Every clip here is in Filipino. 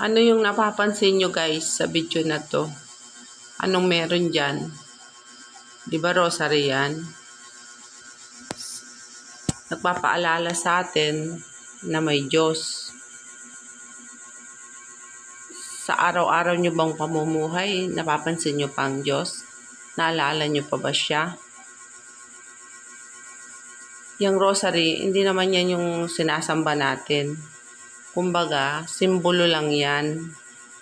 Ano yung napapansin nyo guys sa video na to? Anong meron dyan? Di ba rosary yan? Nagpapaalala sa atin na may Diyos. Sa araw-araw nyo bang pamumuhay, napapansin nyo pa ang Diyos? Naalala nyo pa ba siya? Yung rosary, hindi naman yan yung sinasamba natin. Kumbaga, simbolo lang yan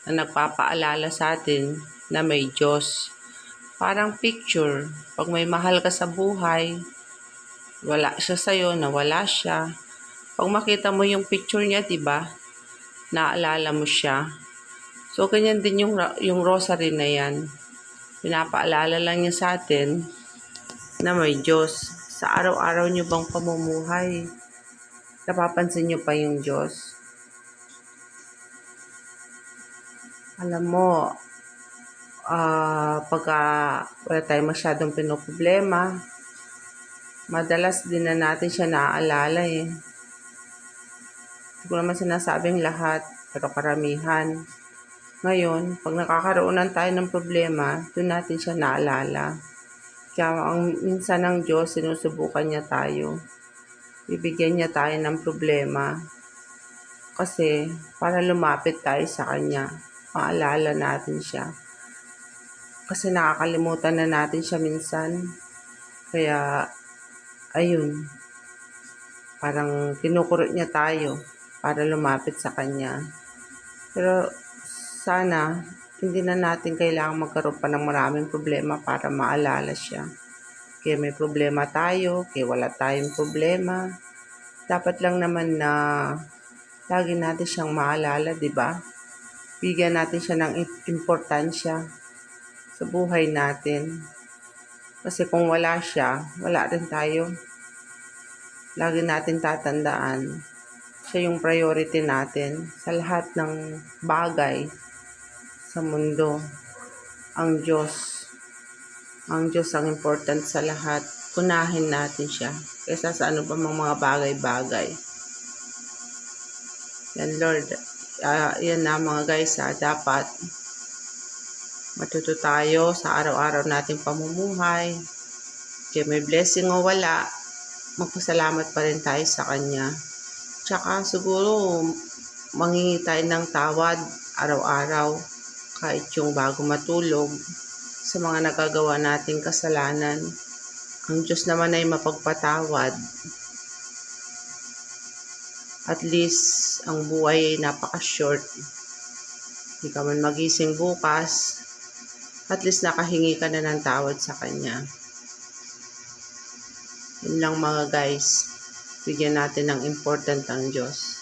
na nagpapaalala sa atin na may Diyos. Parang picture. Pag may mahal ka sa buhay, wala siya sa'yo, nawala siya. Pag makita mo yung picture niya, di ba? Naalala mo siya. So, ganyan din yung, yung rosary na yan. Pinapaalala lang niya sa atin na may Diyos. Sa araw-araw niyo bang pamumuhay, napapansin niyo pa yung Diyos? Alam mo, ah pagka wala tayong masyadong pinoproblema, madalas din na natin siya naaalala eh. Hindi ko naman sinasabing lahat, pero karamihan. Ngayon, pag nakakaroon tayo ng problema, doon natin siya naalala. Kaya ang minsan ng Diyos, sinusubukan niya tayo. Bibigyan niya tayo ng problema. Kasi, para lumapit tayo sa Kanya, maalala natin siya. Kasi nakakalimutan na natin siya minsan. Kaya, ayun, parang kinukurot niya tayo para lumapit sa Kanya. Pero, sana, hindi na natin kailangang magkaroon pa ng maraming problema para maalala siya. Kaya may problema tayo, kaya wala tayong problema. Dapat lang naman na lagi natin siyang maalala, di ba? Bigyan natin siya ng im- importansya sa buhay natin. Kasi kung wala siya, wala rin tayo. Lagi natin tatandaan, siya yung priority natin sa lahat ng bagay sa mundo. Ang Diyos. Ang Diyos ang important sa lahat. Unahin natin siya. Kaysa sa ano pa mga bagay-bagay. Yan Lord. Ah, yan na mga guys ha. Dapat matuto tayo sa araw-araw nating pamumuhay. Kaya may blessing o wala, magpasalamat pa rin tayo sa Kanya. Tsaka siguro mangingi ng tawad araw-araw kahit yung bago matulog sa mga nagagawa nating kasalanan. Ang Diyos naman ay mapagpatawad. At least, ang buhay ay napaka-short. Hindi ka man magising bukas, at least nakahingi ka na ng tawad sa Kanya. Yun lang mga guys. Bigyan natin ng important ang Diyos.